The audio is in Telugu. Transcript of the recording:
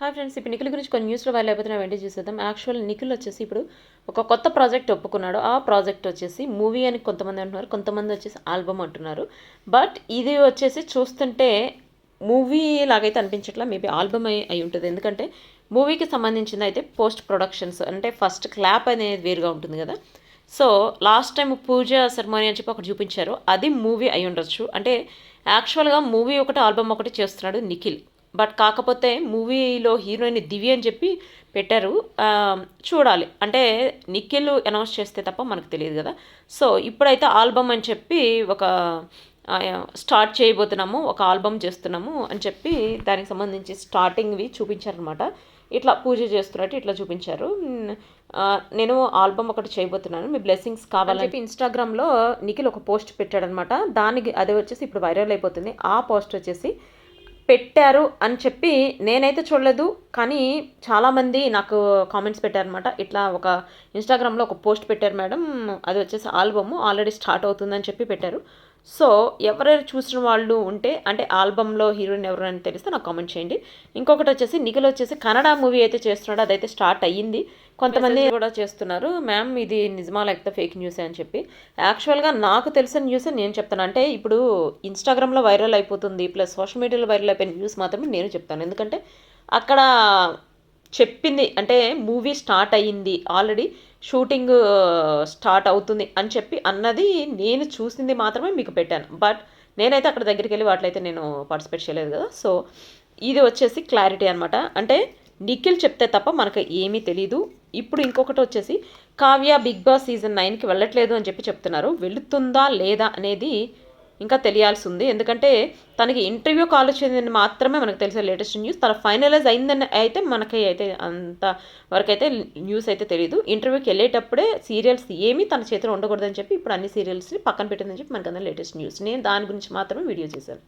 హాయ్ ఫ్రెండ్స్ ఇప్పుడు నిఖిల్ గురించి కొన్ని న్యూస్లో వైరల్ అయిపోతున్న వెంటనే చూసేద్దాం. యాక్చువల్ నిఖిల్ వచ్చేసి ఇప్పుడు ఒక కొత్త ప్రాజెక్ట్ ఒప్పుకున్నాడు. ఆ ప్రాజెక్ట్ వచ్చేసి మూవీ అని కొంతమంది అంటున్నారు కొంతమంది వచ్చేసి ఆల్బమ్ అంటున్నారు. బట్ ఇది వచ్చేసి చూస్తుంటే మూవీ లాగైతే అనిపించట్లా మేబీ ఆల్బమ్ అయి అయి ఉంటుంది. ఎందుకంటే మూవీకి సంబంధించింది అయితే పోస్ట్ ప్రొడక్షన్స్ అంటే ఫస్ట్ క్లాప్ అనేది వేరుగా ఉంటుంది కదా. So last time puja ceremony అని చెప్పి ఒకటి చూపించారు. అది మూవీ అయి ఉండొచ్చు. అంటే యాక్చువల్గా మూవీ ఒకటి ఆల్బమ్ ఒకటి చేస్తున్నాడు నిఖిల్. బట్ కాకపోతే మూవీలో హీరోయిన్ దివ్య అని చెప్పి పెట్టారు. చూడాలి. అంటే నిఖిల్ అనౌన్స్ చేస్తే తప్ప మనకు తెలియదు కదా. సో ఇప్పుడైతే ఆల్బమ్ అని చెప్పి ఒక స్టార్ట్ చేయబోతున్నాము. ఒక ఆల్బమ్ చేస్తున్నాము అని చెప్పి దానికి సంబంధించి స్టార్టింగ్వి చూపించారనమాట. ఇట్లా పూజ చేస్తున్నట్టు ఇట్లా చూపించారు. నేను ఆల్బమ్ ఒకటి చేయబోతున్నాను. మీ బ్లెస్సింగ్స్ కావాలని చెప్పి ఇన్స్టాగ్రామ్లో నిఖిల్ ఒక పోస్ట్ పెట్టాడనమాట. దానికి అది వచ్చేసి ఇప్పుడు వైరల్ అయిపోతుంది. ఆ పోస్ట్ వచ్చేసి పెట్టారు అని చెప్పి నేనైతే చూడలేదు. కానీ చాలామంది నాకు కామెంట్స్ పెట్టారనమాట ఇట్లా ఒక ఇన్స్టాగ్రామ్లో ఒక పోస్ట్ పెట్టారు మేడం. అది వచ్చేసి ఆల్బమ్ ఆల్రెడీ స్టార్ట్ అవుతుందని చెప్పి పెట్టారు. సో ఎవరైనా చూసిన వాళ్ళు ఉంటే అంటే ఆల్బంలో హీరోయిన్ ఎవరైనా అని తెలిస్తే నాకు కామెంట్ చేయండి. ఇంకొకటి వచ్చేసి నిఖిల్ వచ్చేసి కన్నడ మూవీ అయితే చేస్తున్నాడు. అదైతే స్టార్ట్ అయ్యింది. కొంతమంది కూడా చేస్తున్నారు. మ్యామ్ ఇది నిజమా? లేకపోతే ఫేక్ న్యూస్ అని చెప్పి. యాక్చువల్గా నాకు తెలిసిన న్యూస్ నేను చెప్తాను. అంటే ఇప్పుడు ఇన్స్టాగ్రామ్లో వైరల్ అయిపోతుంది. ప్లస్ సోషల్ మీడియాలో వైరల్ అయిపోయిన న్యూస్ మాత్రమే నేను చెప్తాను. ఎందుకంటే అక్కడ చెప్పింది అంటే మూవీ స్టార్ట్ అయ్యింది ఆల్రెడీ షూటింగ్ స్టార్ట్ అవుతుంది అని చెప్పి అన్నది నేను చూసింది మాత్రమే మీకు పెట్టాను. బట్ నేనైతే అక్కడ దగ్గరికి వెళ్ళి వాటిలో నేను పార్టిసిపేట్ చేయలేదు కదా. సో ఇది వచ్చేసి క్లారిటీ అనమాట అంటే నిఖిల్ చెప్తే తప్ప మనకు ఏమీ తెలీదు. ఇప్పుడు ఇంకొకటి వచ్చేసి కావ్య బిగ్ బాస్ సీజన్ నైన్కి వెళ్ళట్లేదు అని చెప్పి చెప్తున్నారు. వెళుతుందా లేదా అనేది ఇంకా తెలియాల్సి ఉంది ఎందుకంటే తనకి ఇంటర్వ్యూ కాల్ వచ్చిందని మాత్రమే మనకు తెలిసే లేటెస్ట్ న్యూస్. తన ఫైనలైజ్ అయిందని అయితే మనకి అయితే అంత వరకైతే న్యూస్ అయితే తెలియదు ఇంటర్వ్యూకి వెళ్ళేటప్పుడే సీరియల్స్ ఏమీ తన చేతిలో ఉండకూడదని చెప్పి ఇప్పుడు అన్ని సీరియల్స్ని పక్కన పెట్టిందని చెప్పి మనకు లేటెస్ట్ న్యూస్. నేను దాని గురించి మాత్రమే వీడియో చేశాను.